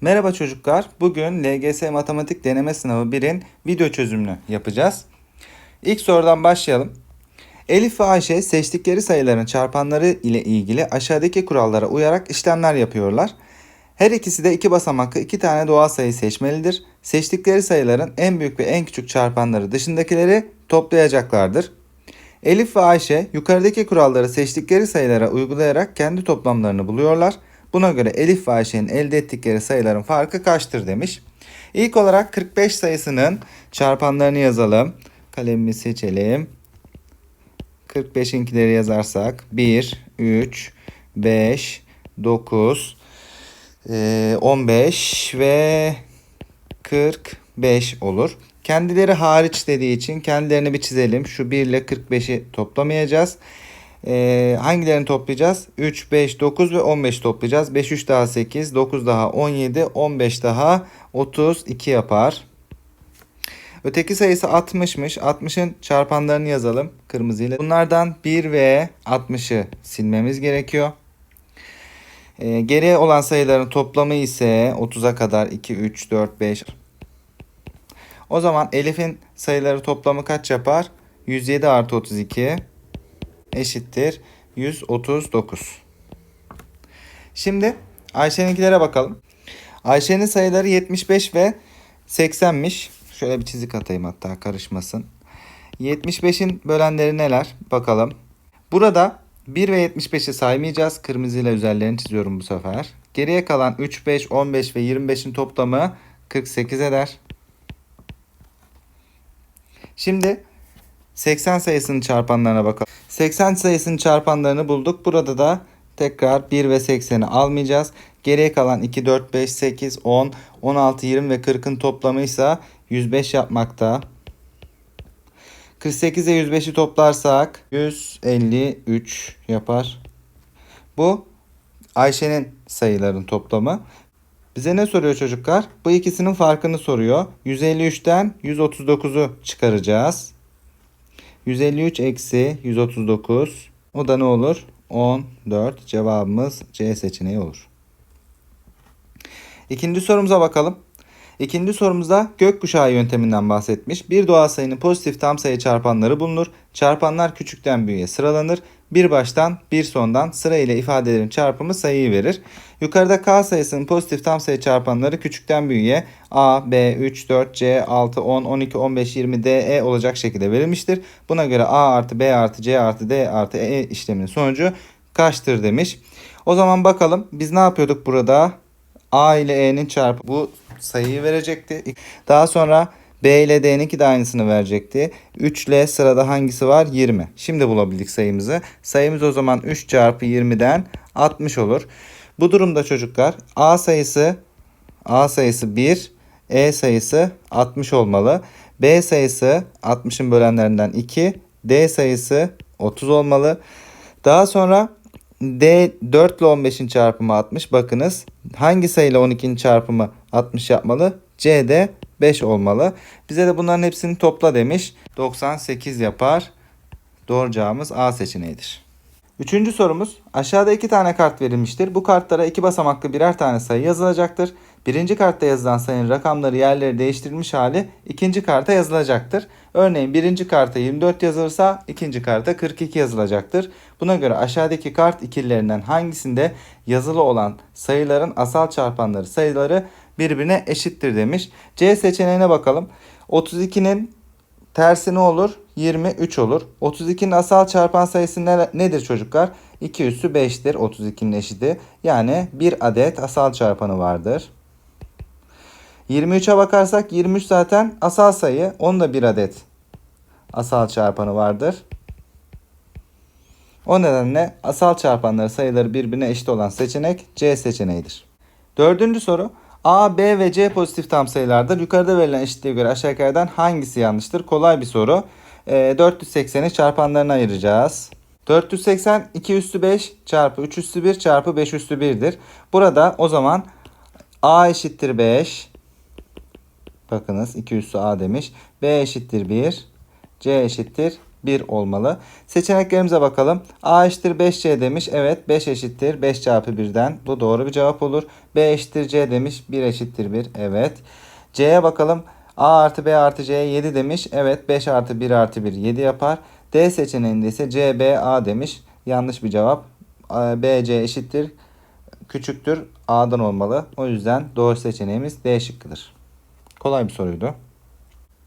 Merhaba çocuklar. Bugün LGS Matematik Deneme Sınavı 1'in video çözümünü yapacağız. İlk sorudan başlayalım. Elif ve Ayşe seçtikleri sayıların çarpanları ile ilgili aşağıdaki kurallara uyarak işlemler yapıyorlar. Her ikisi de iki basamaklı iki tane doğal sayı seçmelidir. Seçtikleri sayıların en büyük ve en küçük çarpanları dışındakileri toplayacaklardır. Elif ve Ayşe yukarıdaki kuralları seçtikleri sayılara uygulayarak kendi toplamlarını buluyorlar. Buna göre Elif ve Ayşe'nin elde ettikleri sayıların farkı kaçtır demiş. İlk olarak 45 sayısının çarpanlarını yazalım. Kalemimi seçelim. 45'inkileri yazarsak 1, 3, 5, 9, eee, 15 ve 45 olur. Kendileri hariç dediği için kendilerini bir çizelim. Şu 1 ile 45'i toplamayacağız. Ee, hangilerini toplayacağız? 3, 5, 9 ve 15 toplayacağız. 5, 3 daha 8, 9 daha 17, 15 daha 32 yapar. Öteki sayısı 60'mış. 60'ın çarpanlarını yazalım kırmızıyla. Bunlardan 1 ve 60'ı silmemiz gerekiyor. Ee, geriye olan sayıların toplamı ise 30'a kadar 2, 3, 4, 5. O zaman Elif'in sayıları toplamı kaç yapar? 107 artı 32 eşittir 139. Şimdi Ayşe'ninkilere bakalım. Ayşe'nin sayıları 75 ve 80'miş. Şöyle bir çizik atayım hatta karışmasın. 75'in bölenleri neler? Bakalım. Burada 1 ve 75'i saymayacağız. Kırmızıyla üzerlerini çiziyorum bu sefer. Geriye kalan 3, 5, 15 ve 25'in toplamı 48 eder. Şimdi 80 sayısının çarpanlarına bakalım. 80 sayısının çarpanlarını bulduk. Burada da tekrar 1 ve 80'i almayacağız. Geriye kalan 2, 4, 5, 8, 10, 16, 20 ve 40'ın toplamı ise 105 yapmakta. 48 ile 105'i toplarsak 153 yapar. Bu Ayşe'nin sayıların toplamı. Bize ne soruyor çocuklar? Bu ikisinin farkını soruyor. 153'ten 139'u çıkaracağız. 153 eksi 139. O da ne olur? 14. Cevabımız C seçeneği olur. İkinci sorumuza bakalım. İkinci sorumuzda gökkuşağı yönteminden bahsetmiş. Bir doğal sayının pozitif tam sayı çarpanları bulunur. Çarpanlar küçükten büyüğe sıralanır. Bir baştan bir sondan sıra ile ifadelerin çarpımı sayıyı verir. Yukarıda K sayısının pozitif tam sayı çarpanları küçükten büyüğe A, B, 3, 4, C, 6, 10, 12, 15, 20, D, E olacak şekilde verilmiştir. Buna göre A artı B artı C artı D artı E işleminin sonucu kaçtır demiş. O zaman bakalım biz ne yapıyorduk burada? A ile E'nin çarpı bu sayıyı verecekti. Daha sonra B ile D'ninki de aynısını verecekti. 3 ile sırada hangisi var? 20. Şimdi bulabildik sayımızı. Sayımız o zaman 3 çarpı 20'den 60 olur. Bu durumda çocuklar A sayısı A sayısı 1, E sayısı 60 olmalı. B sayısı 60'ın bölenlerinden 2, D sayısı 30 olmalı. Daha sonra D 4 ile 15'in çarpımı 60. Bakınız hangi sayıyla 12'nin çarpımı 60 yapmalı? C de 5 olmalı. Bize de bunların hepsini topla demiş. 98 yapar. Doğru cevabımız A seçeneğidir. Üçüncü sorumuz. Aşağıda iki tane kart verilmiştir. Bu kartlara iki basamaklı birer tane sayı yazılacaktır. Birinci kartta yazılan sayının rakamları yerleri değiştirilmiş hali ikinci karta yazılacaktır. Örneğin birinci karta 24 yazılırsa ikinci karta 42 yazılacaktır. Buna göre aşağıdaki kart ikililerinden hangisinde yazılı olan sayıların asal çarpanları sayıları birbirine eşittir demiş. C seçeneğine bakalım. 32'nin tersi ne olur? 23 olur. 32'nin asal çarpan sayısı ne, nedir çocuklar? 2 üssü 5'tir 32'nin eşiti. Yani bir adet asal çarpanı vardır. 23'e bakarsak 23 zaten asal sayı. Onun da bir adet asal çarpanı vardır. O nedenle asal çarpanları sayıları birbirine eşit olan seçenek C seçeneğidir. Dördüncü soru. A, B ve C pozitif tam sayılardır. Yukarıda verilen eşitliğe göre aşağıdakilerden hangisi yanlıştır? Kolay bir soru. E, 480'i çarpanlarına ayıracağız. 480 2 üstü 5 çarpı 3 üstü 1 çarpı 5 üstü 1'dir. Burada o zaman A eşittir 5. Bakınız 2 üstü A demiş. B eşittir 1. C eşittir 1 olmalı. Seçeneklerimize bakalım. A eşittir 5C demiş. Evet 5 eşittir 5 çarpı 1'den. Bu doğru bir cevap olur. B eşittir C demiş. 1 eşittir 1. Evet. C'ye bakalım. A artı B artı C 7 demiş. Evet 5 artı 1 artı 1 7 yapar. D seçeneğinde ise C, B, A demiş. Yanlış bir cevap. B, C eşittir. Küçüktür. A'dan olmalı. O yüzden doğru seçeneğimiz D şıkkıdır. Kolay bir soruydu.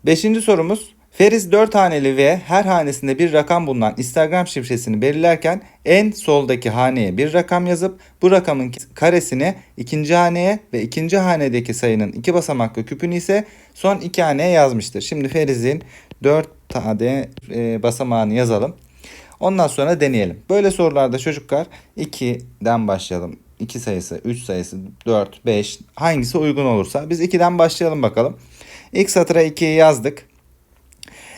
Beşinci sorumuz. Feriz 4 haneli ve her hanesinde bir rakam bulunan Instagram şifresini belirlerken en soldaki haneye bir rakam yazıp bu rakamın karesini ikinci haneye ve ikinci hanedeki sayının iki basamaklı küpünü ise son iki haneye yazmıştır. Şimdi Feriz'in 4 tane e, basamağını yazalım. Ondan sonra deneyelim. Böyle sorularda çocuklar 2'den başlayalım. 2 sayısı, 3 sayısı, 4, 5 hangisi uygun olursa biz 2'den başlayalım bakalım. İlk satıra 2'yi yazdık.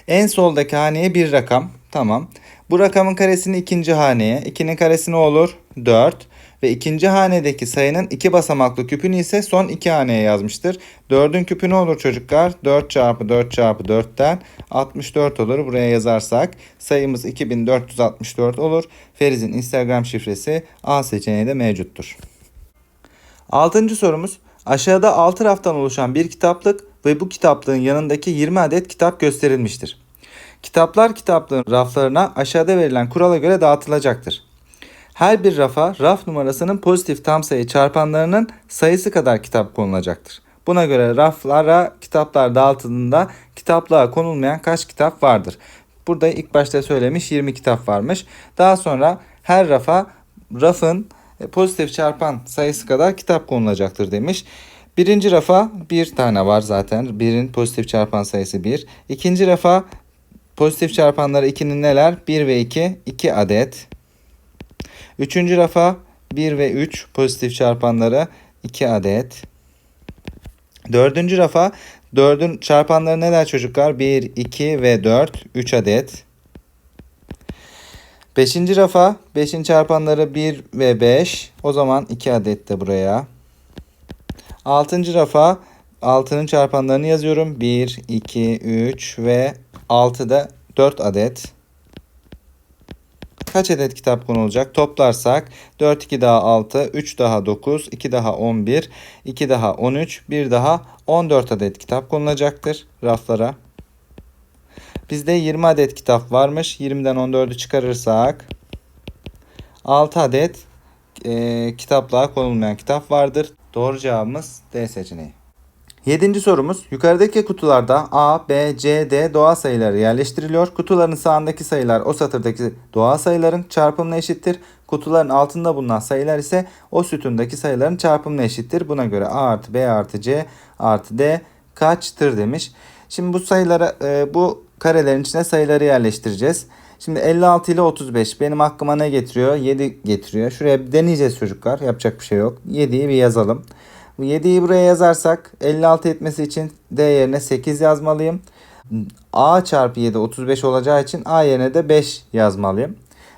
En soldaki haneye bir rakam. Tamam. Bu rakamın karesini ikinci haneye. 2'nin karesi ne olur? 4. Ve ikinci hanedeki sayının iki basamaklı küpünü ise son iki haneye yazmıştır. 4'ün küpü ne olur çocuklar? 4 çarpı 4 çarpı 4'ten 64 olur. Buraya yazarsak sayımız 2464 olur. Feriz'in Instagram şifresi A seçeneği de mevcuttur. Altıncı sorumuz. Aşağıda 6 raftan oluşan bir kitaplık ve bu kitaplığın yanındaki 20 adet kitap gösterilmiştir. Kitaplar kitaplığın raflarına aşağıda verilen kurala göre dağıtılacaktır. Her bir rafa raf numarasının pozitif tam sayı çarpanlarının sayısı kadar kitap konulacaktır. Buna göre raflara kitaplar dağıtıldığında kitaplığa konulmayan kaç kitap vardır? Burada ilk başta söylemiş 20 kitap varmış. Daha sonra her rafa rafın pozitif çarpan sayısı kadar kitap konulacaktır demiş. Birinci rafa bir tane var zaten. Birin pozitif çarpan sayısı 1. İkinci rafa pozitif çarpanları 2'nin neler? 1 ve 2. 2 adet. Üçüncü rafa 1 ve 3 pozitif çarpanları 2 adet. Dördüncü rafa 4'ün çarpanları neler çocuklar? 1, 2 ve 4. 3 adet. Beşinci rafa 5'in çarpanları 1 ve 5. O zaman 2 adet de buraya. Altıncı rafa 6'nın çarpanlarını yazıyorum. 1, 2, 3 ve 6'da 4 adet. Kaç adet kitap konulacak? Toplarsak 4, 2 daha 6, 3 daha 9, 2 daha 11, 2 daha 13, 1 daha 14 adet kitap konulacaktır raflara. Bizde 20 adet kitap varmış. 20'den 14'ü çıkarırsak 6 adet e, kitaplığa konulmayan kitap vardır. Doğru cevabımız D seçeneği. Yedinci sorumuz. Yukarıdaki kutularda A, B, C, D doğal sayıları yerleştiriliyor. Kutuların sağındaki sayılar o satırdaki doğal sayıların çarpımına eşittir. Kutuların altında bulunan sayılar ise o sütundaki sayıların çarpımına eşittir. Buna göre A artı B artı C artı D kaçtır demiş. Şimdi bu sayılara e, bu karelerin içine sayıları yerleştireceğiz. Şimdi 56 ile 35 benim aklıma ne getiriyor? 7 getiriyor. Şuraya deneyeceğiz çocuklar. Yapacak bir şey yok. 7'yi bir yazalım. Bu 7'yi buraya yazarsak 56 etmesi için D yerine 8 yazmalıyım. A çarpı 7 35 olacağı için A yerine de 5 yazmalıyım.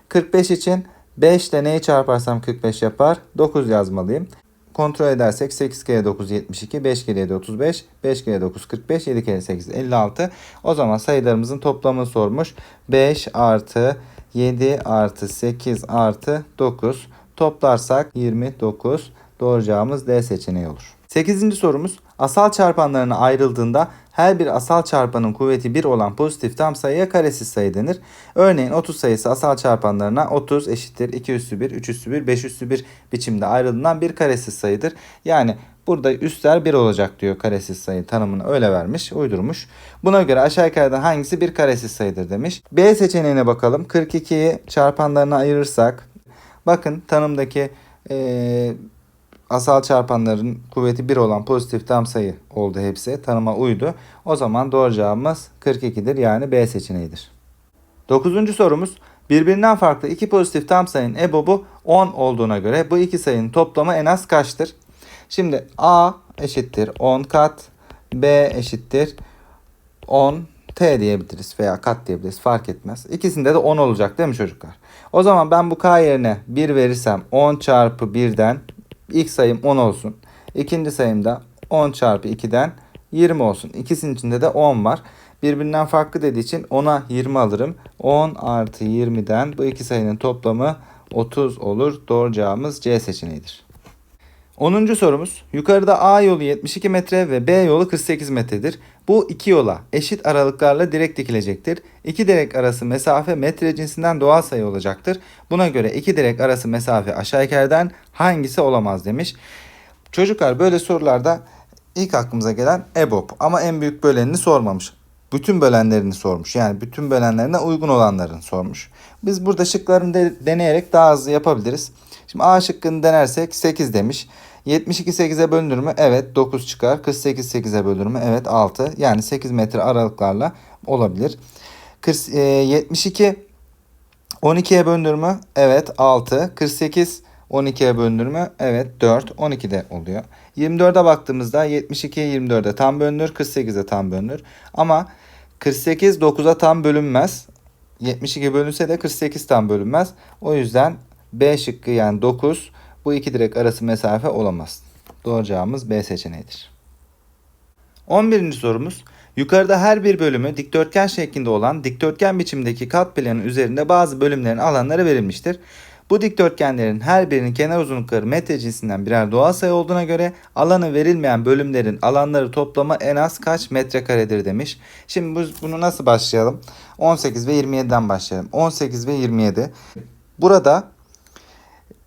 45 için 5 ile neyi çarparsam 45 yapar? 9 yazmalıyım. Kontrol edersek 8 kere 9 72, 5 kere 7 35, 5 kere 9 45, 7 kere 8 56. O zaman sayılarımızın toplamını sormuş. 5 artı 7 artı 8 artı 9 toplarsak 29. Doğru D seçeneği olur. 8. sorumuz asal çarpanlarına ayrıldığında her bir asal çarpanın kuvveti 1 olan pozitif tam sayıya karesiz sayı denir. Örneğin 30 sayısı asal çarpanlarına 30 eşittir 2 üssü 1, 3 üssü 1, 5 üssü 1 biçimde ayrılan bir karesiz sayıdır. Yani burada üstler 1 olacak diyor karesiz sayı tanımını öyle vermiş, uydurmuş. Buna göre aşağı yukarıdan hangisi bir karesiz sayıdır demiş. B seçeneğine bakalım. 42'yi çarpanlarına ayırırsak bakın tanımdaki ee, asal çarpanların kuvveti 1 olan pozitif tam sayı oldu hepsi. Tanıma uydu. O zaman doğru cevabımız 42'dir yani B seçeneğidir. Dokuzuncu sorumuz birbirinden farklı iki pozitif tam sayının EBOB'u 10 olduğuna göre bu iki sayının toplamı en az kaçtır? Şimdi A eşittir 10 kat, B eşittir 10 T diyebiliriz veya kat diyebiliriz fark etmez. İkisinde de 10 olacak değil mi çocuklar? O zaman ben bu K yerine 1 verirsem 10 çarpı 1'den İlk sayım 10 olsun. İkinci sayım da 10 çarpı 2'den 20 olsun. İkisinin içinde de 10 var. Birbirinden farklı dediği için 10'a 20 alırım. 10 artı 20'den bu iki sayının toplamı 30 olur. Doğru cevabımız C seçeneğidir. 10. sorumuz. Yukarıda A yolu 72 metre ve B yolu 48 metredir. Bu iki yola eşit aralıklarla direk dikilecektir. İki direk arası mesafe metre cinsinden doğal sayı olacaktır. Buna göre iki direk arası mesafe aşağı hangisi olamaz demiş. Çocuklar böyle sorularda ilk aklımıza gelen EBOB ama en büyük bölenini sormamış. Bütün bölenlerini sormuş. Yani bütün bölenlerine uygun olanlarını sormuş. Biz burada şıklarını de, deneyerek daha hızlı yapabiliriz. Şimdi A şıkkını denersek 8 demiş. 72 8'e bölünür mü? Evet 9 çıkar. 48 8'e bölünür mü? Evet 6. Yani 8 metre aralıklarla olabilir. 40, e, 72 12'ye bölünür mü? Evet 6. 48 12'ye bölünür mü? Evet 4. 12 de oluyor. 24'e baktığımızda 72'ye 24'e tam bölünür. 48'e tam bölünür. Ama 48 9'a tam bölünmez. 72 bölünse de 48 tam bölünmez. O yüzden B şıkkı yani 9 bu iki direk arası mesafe olamaz. Doğru cevabımız B seçeneğidir. 11. sorumuz. Yukarıda her bir bölümü dikdörtgen şeklinde olan dikdörtgen biçimdeki kat planın üzerinde bazı bölümlerin alanları verilmiştir. Bu dikdörtgenlerin her birinin kenar uzunlukları metre cinsinden birer doğal sayı olduğuna göre alanı verilmeyen bölümlerin alanları toplamı en az kaç metrekaredir demiş. Şimdi bu- bunu nasıl başlayalım? 18 ve 27'den başlayalım. 18 ve 27. Burada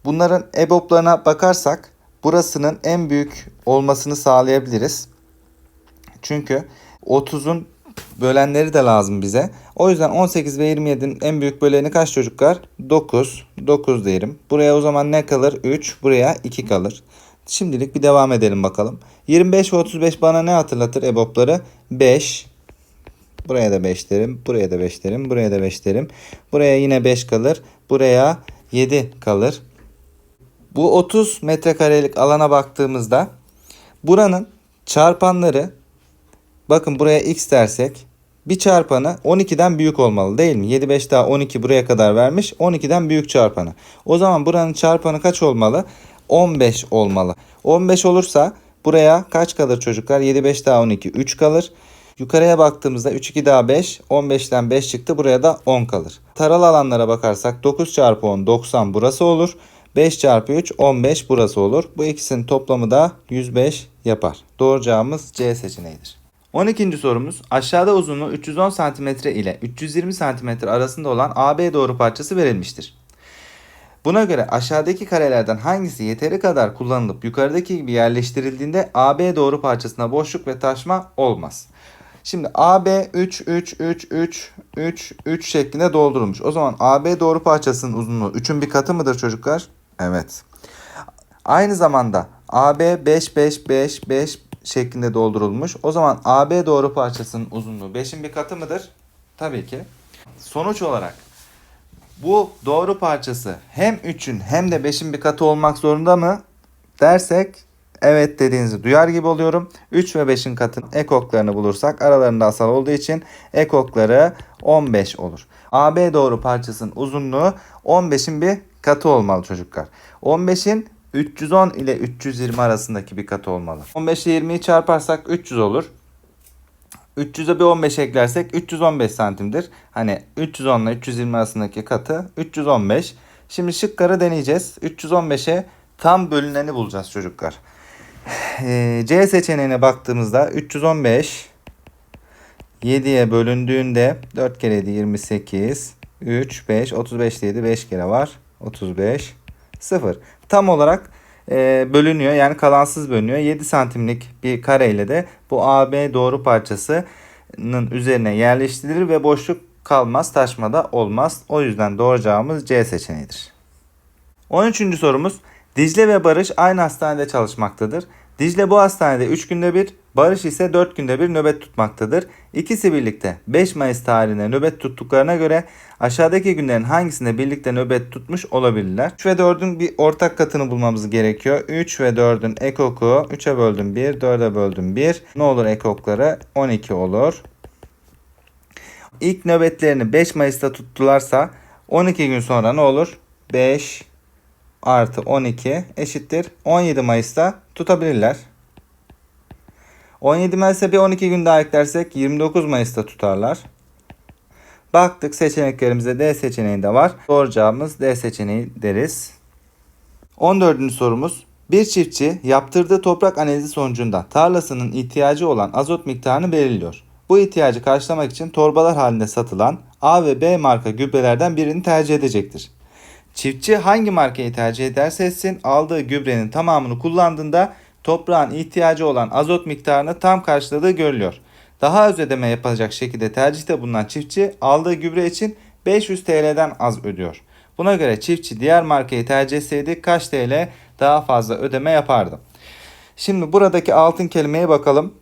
bunların EBOB'larına bakarsak burasının en büyük olmasını sağlayabiliriz. Çünkü 30'un bölenleri de lazım bize. O yüzden 18 ve 27'nin en büyük böleni kaç çocuklar? 9. 9 diyelim. Buraya o zaman ne kalır? 3. Buraya 2 kalır. Şimdilik bir devam edelim bakalım. 25 ve 35 bana ne hatırlatır EBOB'ları? 5. Buraya da 5 derim. Buraya da 5 derim. Buraya da 5 derim. Buraya yine 5 kalır. Buraya 7 kalır. Bu 30 metrekarelik alana baktığımızda buranın çarpanları bakın buraya x dersek bir çarpanı 12'den büyük olmalı değil mi? 7 5 daha 12 buraya kadar vermiş. 12'den büyük çarpanı. O zaman buranın çarpanı kaç olmalı? 15 olmalı. 15 olursa buraya kaç kalır çocuklar? 7 5 daha 12 3 kalır. Yukarıya baktığımızda 3 2 daha 5 15'ten 5 çıktı buraya da 10 kalır. Taralı alanlara bakarsak 9 çarpı 10 90 burası olur. 5 çarpı 3 15 burası olur. Bu ikisinin toplamı da 105 yapar. Doğru cevabımız C seçeneğidir. 12. sorumuz aşağıda uzunluğu 310 cm ile 320 cm arasında olan AB doğru parçası verilmiştir. Buna göre aşağıdaki karelerden hangisi yeteri kadar kullanılıp yukarıdaki gibi yerleştirildiğinde AB doğru parçasına boşluk ve taşma olmaz. Şimdi AB 3 3 3 3 3 3 şeklinde doldurulmuş. O zaman AB doğru parçasının uzunluğu 3'ün bir katı mıdır çocuklar? Evet. Aynı zamanda AB 5 5 5 5 şeklinde doldurulmuş. O zaman AB doğru parçasının uzunluğu 5'in bir katı mıdır? Tabii ki. Sonuç olarak bu doğru parçası hem 3'ün hem de 5'in bir katı olmak zorunda mı dersek evet dediğinizi duyar gibi oluyorum. 3 ve 5'in katın ekoklarını bulursak aralarında asal olduğu için ekokları 15 olur. AB doğru parçasının uzunluğu 15'in bir katı olmalı çocuklar. 15'in 310 ile 320 arasındaki bir katı olmalı. 15 ile 20'yi çarparsak 300 olur. 300'e bir 15 eklersek 315 santimdir. Hani 310 ile 320 arasındaki katı 315. Şimdi şıkları deneyeceğiz. 315'e tam bölüneni bulacağız çocuklar. Ee, C seçeneğine baktığımızda 315 7'ye bölündüğünde 4 kere 7 28 3 5 35 7 5 kere var 35 0 tam olarak e, bölünüyor yani kalansız bölünüyor 7 santimlik bir kareyle de bu AB doğru parçasının üzerine yerleştirilir ve boşluk kalmaz taşmada olmaz o yüzden doğru cevabımız C seçeneğidir. 13. sorumuz Dicle ve Barış aynı hastanede çalışmaktadır. Dicle bu hastanede 3 günde bir, Barış ise 4 günde bir nöbet tutmaktadır. İkisi birlikte 5 Mayıs tarihine nöbet tuttuklarına göre aşağıdaki günlerin hangisinde birlikte nöbet tutmuş olabilirler? 3 ve 4'ün bir ortak katını bulmamız gerekiyor. 3 ve 4'ün ekoku 3'e böldüm 1, 4'e böldüm 1. Ne olur ekokları? 12 olur. İlk nöbetlerini 5 Mayıs'ta tuttularsa 12 gün sonra ne olur? 5 artı 12 eşittir 17 Mayıs'ta tutabilirler. 17 Mayıs'a bir 12 gün daha eklersek 29 Mayıs'ta tutarlar. Baktık seçeneklerimize D seçeneği de var. Doğru cevabımız D seçeneği deriz. 14. sorumuz. Bir çiftçi yaptırdığı toprak analizi sonucunda tarlasının ihtiyacı olan azot miktarını belirliyor. Bu ihtiyacı karşılamak için torbalar halinde satılan A ve B marka gübrelerden birini tercih edecektir. Çiftçi hangi markayı tercih ederse etsin aldığı gübrenin tamamını kullandığında toprağın ihtiyacı olan azot miktarını tam karşıladığı görülüyor. Daha az ödeme yapacak şekilde tercihte bulunan çiftçi aldığı gübre için 500 TL'den az ödüyor. Buna göre çiftçi diğer markayı tercih etseydi kaç TL daha fazla ödeme yapardı? Şimdi buradaki altın kelimeye bakalım.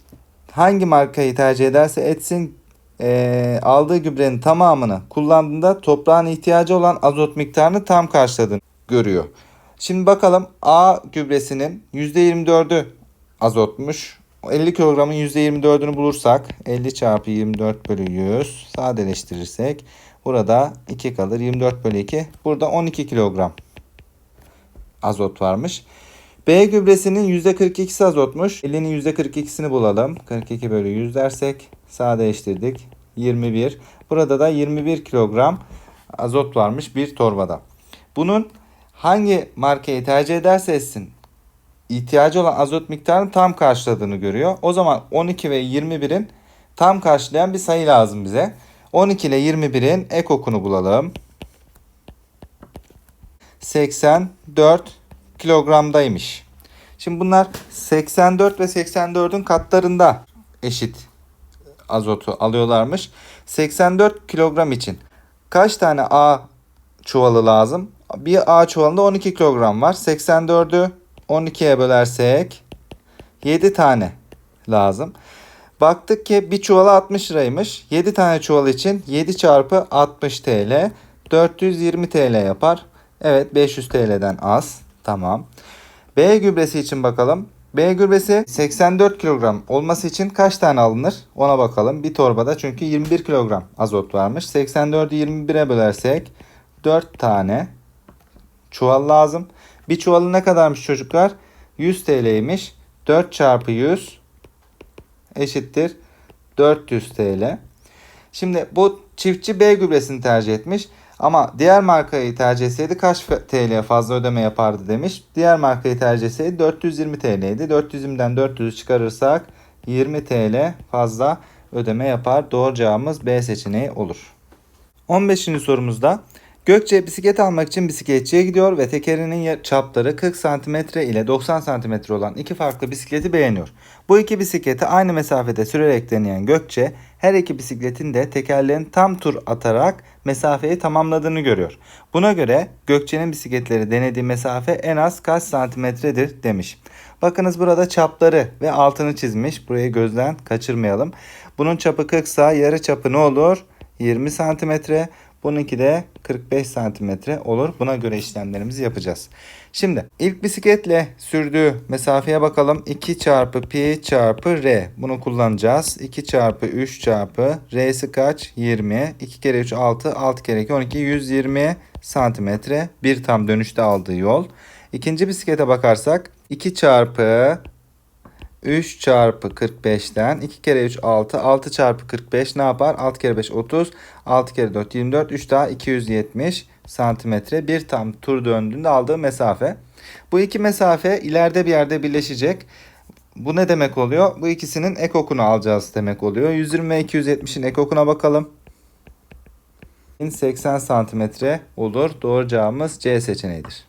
Hangi markayı tercih ederse etsin eee, aldığı gübrenin tamamını kullandığında toprağın ihtiyacı olan azot miktarını tam karşıladığını görüyor. Şimdi bakalım A gübresinin %24'ü azotmuş. 50 kilogramın %24'ünü bulursak 50 çarpı 24 bölü 100 sadeleştirirsek burada 2 kalır 24 bölü 2 burada 12 kilogram azot varmış. B gübresinin %42'si azotmuş. 50'nin %42'sini bulalım. 42 bölü 100 dersek sadeleştirdik. 21. Burada da 21 kilogram azot varmış bir torbada. Bunun hangi markayı tercih ederse etsin ihtiyacı olan azot miktarını tam karşıladığını görüyor. O zaman 12 ve 21'in tam karşılayan bir sayı lazım bize. 12 ile 21'in ek okunu bulalım. 84 kilogramdaymış. Şimdi bunlar 84 ve 84'ün katlarında eşit azotu alıyorlarmış. 84 kilogram için kaç tane A çuvalı lazım? Bir A çuvalında 12 kilogram var. 84'ü 12'ye bölersek 7 tane lazım. Baktık ki bir çuvala 60 liraymış. 7 tane çuval için 7 çarpı 60 TL 420 TL yapar. Evet 500 TL'den az. Tamam. B gübresi için bakalım. B gübresi 84 kilogram olması için kaç tane alınır? Ona bakalım. Bir torbada çünkü 21 kilogram azot varmış. 84'ü 21'e bölersek 4 tane çuval lazım. Bir çuvalı ne kadarmış çocuklar? 100 TL'ymiş. 4 çarpı 100 eşittir 400 TL. Şimdi bu çiftçi B gübresini tercih etmiş. Ama diğer markayı tercih etseydi kaç TL fazla ödeme yapardı demiş. Diğer markayı tercih etseydi 420 TL'ydi. 420'den 400'ü çıkarırsak 20 TL fazla ödeme yapar. Doğru cevabımız B seçeneği olur. 15. sorumuzda Gökçe bisiklet almak için bisikletçiye gidiyor ve tekerinin çapları 40 cm ile 90 cm olan iki farklı bisikleti beğeniyor. Bu iki bisikleti aynı mesafede sürerek deneyen Gökçe her iki bisikletin de tekerlerin tam tur atarak mesafeyi tamamladığını görüyor. Buna göre Gökçe'nin bisikletleri denediği mesafe en az kaç santimetredir demiş. Bakınız burada çapları ve altını çizmiş. Burayı gözden kaçırmayalım. Bunun çapı 40 sa yarı çapı ne olur? 20 santimetre. Bununki de 45 santimetre olur. Buna göre işlemlerimizi yapacağız. Şimdi ilk bisikletle sürdüğü mesafeye bakalım. 2 çarpı pi çarpı r. Bunu kullanacağız. 2 çarpı 3 çarpı r'si kaç? 20. 2 kere 3 6. 6 kere 2 12. 120 santimetre. Bir tam dönüşte aldığı yol. İkinci bisiklete bakarsak 2 çarpı 3 çarpı 45'ten 2 kere 3 6. 6 çarpı 45 ne yapar? 6 kere 5 30. 6 kere 4 24. 3 daha 270 santimetre. Bir tam tur döndüğünde aldığı mesafe. Bu iki mesafe ileride bir yerde birleşecek. Bu ne demek oluyor? Bu ikisinin ekokunu alacağız demek oluyor. 120 ve 270'in ekokuna bakalım. 80 santimetre olur. Doğru cevabımız C seçeneğidir.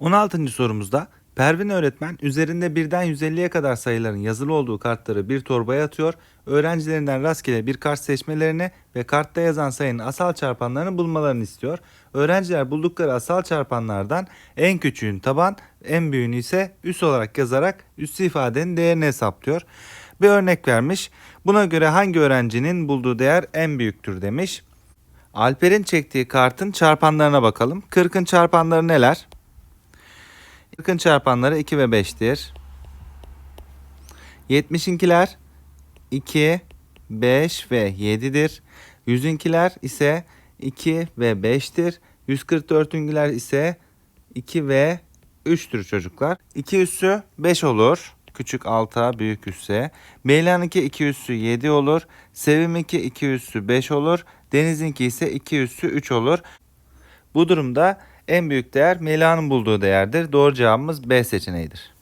16. sorumuzda Pervin öğretmen üzerinde birden 150'ye kadar sayıların yazılı olduğu kartları bir torbaya atıyor. Öğrencilerinden rastgele bir kart seçmelerini ve kartta yazan sayının asal çarpanlarını bulmalarını istiyor. Öğrenciler buldukları asal çarpanlardan en küçüğün taban, en büyüğünü ise üs olarak yazarak üssü ifadenin değerini hesaplıyor. Bir örnek vermiş. Buna göre hangi öğrencinin bulduğu değer en büyüktür demiş. Alper'in çektiği kartın çarpanlarına bakalım. 40'ın çarpanları neler? 40'ın çarpanları 2 ve 5'tir. 70'inkiler 2, 5 ve 7'dir. 100'ünkiler ise 2 ve 5'tir. 144'ünkiler ise 2 ve 3'tür çocuklar. 2 üssü 5 olur. Küçük alta büyük üsse. Meylan'ınki 2 üssü 7 olur. Sevim'inki 2 üssü 5 olur. Deniz'inki ise 2 üssü 3 olur. Bu durumda En büyük değer Meliha'nın bulduğu değerdir. Doğru cevabımız B seçeneğidir.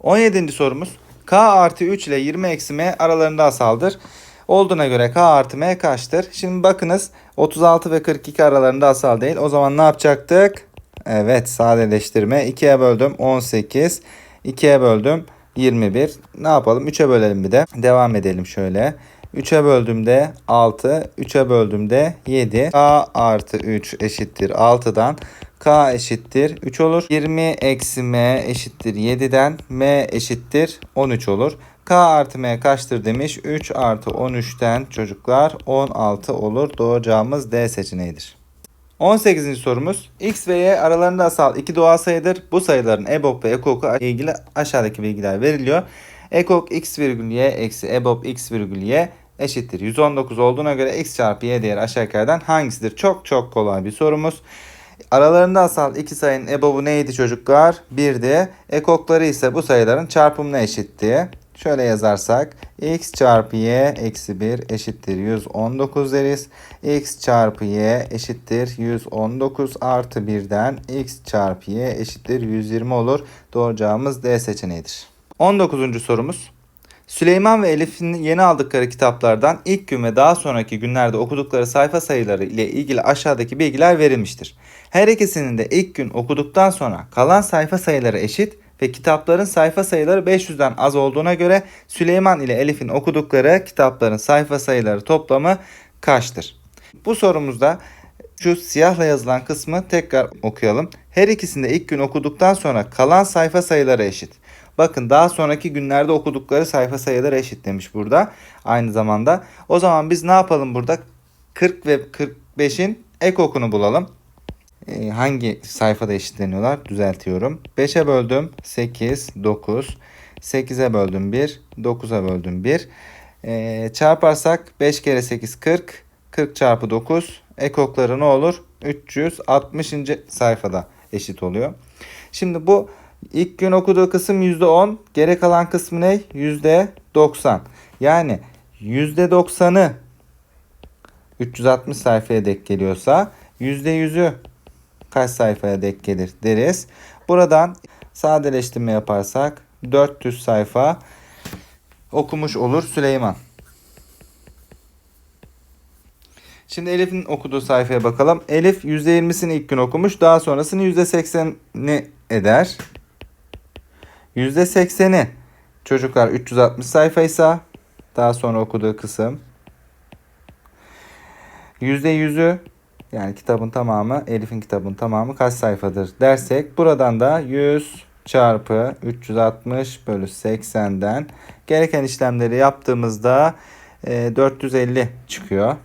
17. sorumuz. K artı 3 ile 20 eksi M aralarında asaldır. Olduğuna göre K artı M kaçtır? Şimdi bakınız 36 ve 42 aralarında asal değil. O zaman ne yapacaktık? Evet sadeleştirme. 2'ye böldüm 18. 2'ye böldüm 21. Ne yapalım? 3'e bölelim bir de. Devam edelim şöyle. 3'e böldüğümde 6, 3'e böldüğümde 7. K artı 3 eşittir 6'dan. K eşittir 3 olur. 20 eksi M eşittir 7'den. M eşittir 13 olur. K artı M kaçtır demiş. 3 artı 13'ten çocuklar 16 olur. Doğru cevabımız D seçeneğidir. 18. sorumuz. X ve Y aralarında asal iki doğal sayıdır. Bu sayıların EBOB ve EKOK'u ilgili aşağıdaki bilgiler veriliyor. EKOK x virgül y eksi EBOB x virgül y eşittir 119 olduğuna göre x çarpı y değeri aşağı yukarıdan hangisidir? Çok çok kolay bir sorumuz. Aralarında asal iki sayının EBOB'u neydi çocuklar? 1'di. EKOK'ları ise bu sayıların çarpımına eşitti. Şöyle yazarsak x çarpı y eksi 1 eşittir 119 deriz. x çarpı y eşittir 119 artı 1'den x çarpı y eşittir 120 olur. Doğru cevabımız D seçeneğidir. 19. sorumuz. Süleyman ve Elif'in yeni aldıkları kitaplardan ilk gün ve daha sonraki günlerde okudukları sayfa sayıları ile ilgili aşağıdaki bilgiler verilmiştir. Her ikisinin de ilk gün okuduktan sonra kalan sayfa sayıları eşit ve kitapların sayfa sayıları 500'den az olduğuna göre Süleyman ile Elif'in okudukları kitapların sayfa sayıları toplamı kaçtır? Bu sorumuzda şu siyahla yazılan kısmı tekrar okuyalım. Her ikisinde ilk gün okuduktan sonra kalan sayfa sayıları eşit. Bakın daha sonraki günlerde okudukları sayfa sayıları eşit demiş burada. Aynı zamanda. O zaman biz ne yapalım burada? 40 ve 45'in ek okunu bulalım. Ee, hangi sayfada eşitleniyorlar? Düzeltiyorum. 5'e böldüm 8, 9. 8'e böldüm 1, 9'a böldüm 1. Ee, çarparsak 5 kere 8 40. 40 çarpı 9. Ekokları ne olur? 360. sayfada eşit oluyor. Şimdi bu ilk gün okuduğu kısım %10. Geri kalan kısmı ne? %90. Yani %90'ı 360 sayfaya denk geliyorsa %100'ü kaç sayfaya denk gelir deriz. Buradan sadeleştirme yaparsak 400 sayfa okumuş olur Süleyman. Şimdi Elif'in okuduğu sayfaya bakalım. Elif %20'sini ilk gün okumuş. Daha sonrasını %80'ini eder. %80'i çocuklar 360 sayfaysa daha sonra okuduğu kısım. %100'ü yani kitabın tamamı Elif'in kitabın tamamı kaç sayfadır dersek buradan da 100 çarpı 360 bölü 80'den gereken işlemleri yaptığımızda e, 450 çıkıyor.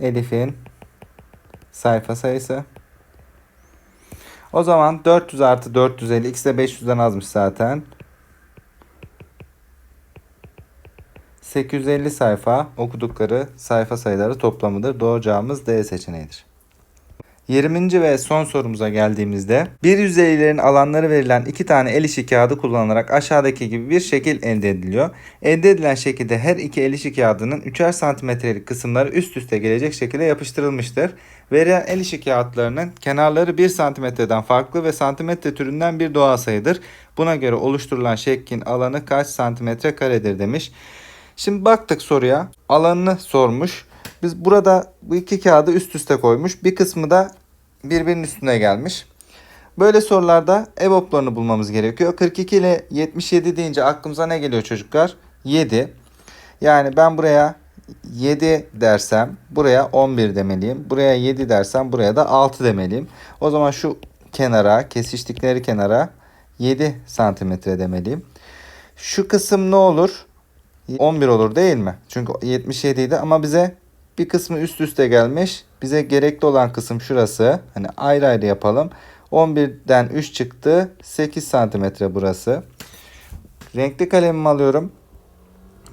Elif'in sayfa sayısı. O zaman 400 artı 450 x de 500'den azmış zaten. 850 sayfa okudukları sayfa sayıları toplamıdır. Doğru cevabımız D seçeneğidir. 20. ve son sorumuza geldiğimizde bir yüzeylerin alanları verilen iki tane el işi kağıdı kullanılarak aşağıdaki gibi bir şekil elde ediliyor. Elde edilen şekilde her iki el işi kağıdının 3'er santimetrelik kısımları üst üste gelecek şekilde yapıştırılmıştır. Verilen el işi kağıtlarının kenarları 1 santimetreden farklı ve santimetre türünden bir doğal sayıdır. Buna göre oluşturulan şeklin alanı kaç santimetre karedir demiş. Şimdi baktık soruya. Alanını sormuş. Biz burada bu iki kağıdı üst üste koymuş. Bir kısmı da birbirinin üstüne gelmiş. Böyle sorularda EBOB'larını bulmamız gerekiyor. 42 ile 77 deyince aklımıza ne geliyor çocuklar? 7. Yani ben buraya 7 dersem buraya 11 demeliyim. Buraya 7 dersem buraya da 6 demeliyim. O zaman şu kenara kesiştikleri kenara 7 santimetre demeliyim. Şu kısım ne olur? 11 olur değil mi? Çünkü 77 idi ama bize bir kısmı üst üste gelmiş. Bize gerekli olan kısım şurası. Hani ayrı ayrı yapalım. 11'den 3 çıktı. 8 santimetre burası. Renkli kalemimi alıyorum.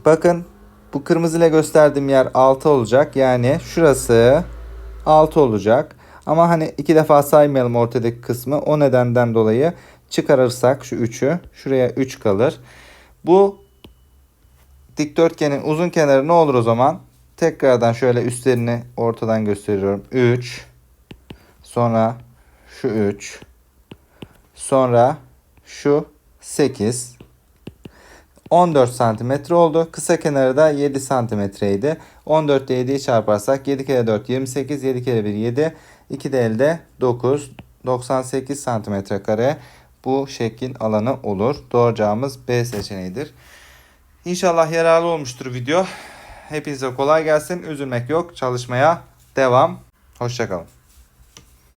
Bakın bu kırmızı ile gösterdiğim yer 6 olacak. Yani şurası 6 olacak. Ama hani iki defa saymayalım ortadaki kısmı. O nedenden dolayı çıkarırsak şu 3'ü şuraya 3 kalır. Bu dikdörtgenin uzun kenarı ne olur o zaman? Tekrardan şöyle üstlerini ortadan gösteriyorum. 3 Sonra şu 3. Sonra şu 8. 14 santimetre oldu. Kısa kenarı da 7 santimetreydi. 14 ile 7'yi çarparsak 7 kere 4 28, 7 kere 1 7. 2 de elde 9, 98 santimetre kare bu şekil alanı olur. Doğru cevabımız B seçeneğidir. İnşallah yararlı olmuştur video. Hepinize kolay gelsin. Üzülmek yok. Çalışmaya devam. Hoşçakalın.